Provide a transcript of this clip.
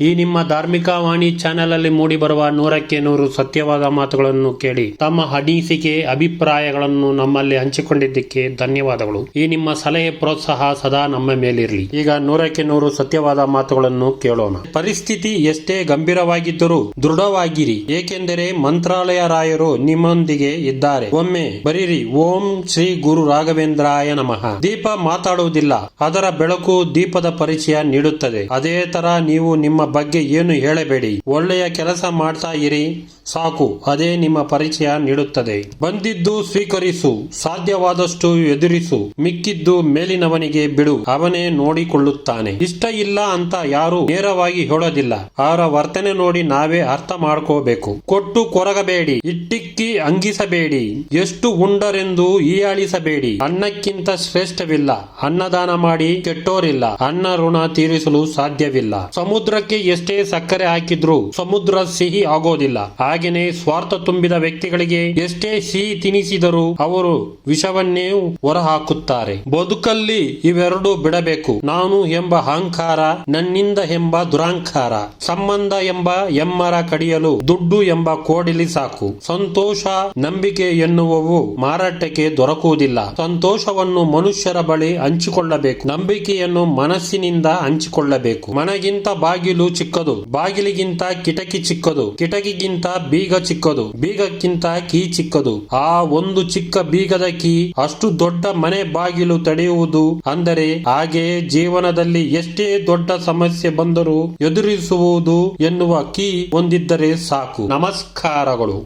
ಈ ನಿಮ್ಮ ಧಾರ್ಮಿಕ ವಾಣಿ ಚಾನೆಲ್ ಅಲ್ಲಿ ಮೂಡಿ ಬರುವ ನೂರಕ್ಕೆ ನೂರು ಸತ್ಯವಾದ ಮಾತುಗಳನ್ನು ಕೇಳಿ, ತಮ್ಮ ಅನಿಸಿಕೆ ಅಭಿಪ್ರಾಯಗಳನ್ನು ನಮ್ಮಲ್ಲಿ ಹಂಚಿಕೊಂಡಿದ್ದಕ್ಕೆ ಧನ್ಯವಾದಗಳು. ಈ ನಿಮ್ಮ ಸಲಹೆ ಪ್ರೋತ್ಸಾಹ ಸದಾ ನಮ್ಮ ಮೇಲಿರಲಿ. ಈಗ ನೂರಕ್ಕೆ ನೂರು ಸತ್ಯವಾದ ಮಾತುಗಳನ್ನು ಕೇಳೋಣ. ಪರಿಸ್ಥಿತಿ ಎಷ್ಟೇ ಗಂಭೀರವಾಗಿದ್ದರೂ ದೃಢವಾಗಿರಿ. ಏಕೆಂದರೆ ಮಂತ್ರಾಲಯ ರಾಯರು ನಿಮ್ಮೊಂದಿಗೆ ಇದ್ದಾರೆ. ಒಮ್ಮೆ ಬರೀರಿ, ಓಂ ಶ್ರೀ ಗುರು ರಾಘವೇಂದ್ರಾಯ ನಮಃ. ದೀಪ ಮಾತಾಡುವುದಿಲ್ಲ. ಅದರ ಬೆಳಕು ದೀಪದ ಪರಿಚಯ ನೀಡುತ್ತದೆ. ಅದೇ ತರ ನೀವು ನಿಮ್ಮ ಬಗ್ಗೆ ಏನು ಹೇಳಬೇಡಿ. ಒಳ್ಳೆಯ ಕೆಲಸ ಮಾಡ್ತಾ ಇರಿ. ಸಾಕು. ಅದೇ ನಿಮ್ಮ ಪರಿಚಯ ನೀಡುತ್ತದೆ. ಬಂದಿದ್ದು ಸ್ವೀಕರಿಸು. ಸಾಧ್ಯವಾದಷ್ಟು ಎದುರಿಸು. ಮಿಕ್ಕಿದ್ದು ಮೇಲಿನವನಿಗೆ ಬಿಡು. ಅವನೇ ನೋಡಿಕೊಳ್ಳುತ್ತಾನೆ. ಇಷ್ಟ ಇಲ್ಲ ಅಂತ ಯಾರು ನೇರವಾಗಿ ಹೇಳೋದಿಲ್ಲ. ಅವರ ವರ್ತನೆ ನೋಡಿ ನಾವೇ ಅರ್ಥ ಮಾಡ್ಕೋಬೇಕು. ಕೊಟ್ಟು ಕೊರಗಬೇಡಿ. ಇಟ್ಟಿಕ್ಕಿ ಅಂಗಿಸಬೇಡಿ. ಎಷ್ಟು ಉಂಡರೆಂದು ಹೀಯಾಳಿಸಬೇಡಿ. ಅನ್ನಕ್ಕಿಂತ ಶ್ರೇಷ್ಠವಿಲ್ಲ. ಅನ್ನದಾನ ಮಾಡಿ ಕೆಟ್ಟೋರಿಲ್ಲ. ಅನ್ನ ಋಣ ತೀರಿಸಲು ಸಾಧ್ಯವಿಲ್ಲ. ಸಮುದ್ರಕ್ಕೆ ಎಷ್ಟೇ ಸಕ್ಕರೆ ಹಾಕಿದ್ರೂ ಸಮುದ್ರ ಸಿಹಿ ಆಗೋದಿಲ್ಲ. ಹಾಗೇನೆ ಸ್ವಾರ್ಥ ತುಂಬಿದ ವ್ಯಕ್ತಿಗಳಿಗೆ ಎಷ್ಟೇ ಸಿಹಿ ತಿನಿಸಿದರೂ ಅವರು ವಿಷವನ್ನೇ ಹೊರಹಾಕುತ್ತಾರೆ. ಬದುಕಲ್ಲಿ ಇವೆರಡು ಬಿಡಬೇಕು. ನಾನು ಎಂಬ ಅಹಂಕಾರ, ನನ್ನಿಂದ ಎಂಬ ದುರಾಂಕಾರ ಸಂಬಂಧ ಎಂಬ ಎಮ್ಮರ ಕಡಿಯಲು ದುಡ್ಡು ಎಂಬ ಕೋಡಿಲಿ ಸಾಕು. ಸಂತೋಷ, ನಂಬಿಕೆ ಎನ್ನುವವು ಮಾರಾಟಕ್ಕೆ ದೊರಕುವುದಿಲ್ಲ. ಸಂತೋಷವನ್ನು ಮನುಷ್ಯರ ಬಳಿ ಹಂಚಿಕೊಳ್ಳಬೇಕು. ನಂಬಿಕೆಯನ್ನು ಮನಸ್ಸಿನಿಂದ ಹಂಚಿಕೊಳ್ಳಬೇಕು. ಮನೆಗಿಂತ ಬಾಗಿಲು ಚಿಕ್ಕದು. ಬಾಗಿಲಿಗಿಂತ ಕಿಟಕಿ ಚಿಕ್ಕದು. ಕಿಟಕಿಗಿಂತ ಬೀಗ ಚಿಕ್ಕದು. ಬೀಗಕ್ಕಿಂತ ಕೀ ಚಿಕ್ಕದು. ಆ ಒಂದು ಚಿಕ್ಕ ಬೀಗದ ಕೀ ಅಷ್ಟು ದೊಡ್ಡ ಮನೆ ಬಾಗಿಲು ತಡೆಯುವುದು ಅಂದರೆ ಹಾಗೆ ಜೀವನದಲ್ಲಿ ಎಷ್ಟೇ ದೊಡ್ಡ ಸಮಸ್ಯೆ ಬಂದರೂ ಎದುರಿಸುವುದು ಎನ್ನುವ ಕೀ ಹೊಂದಿದ್ದರೆ ಸಾಕು. ನಮಸ್ಕಾರಗಳು.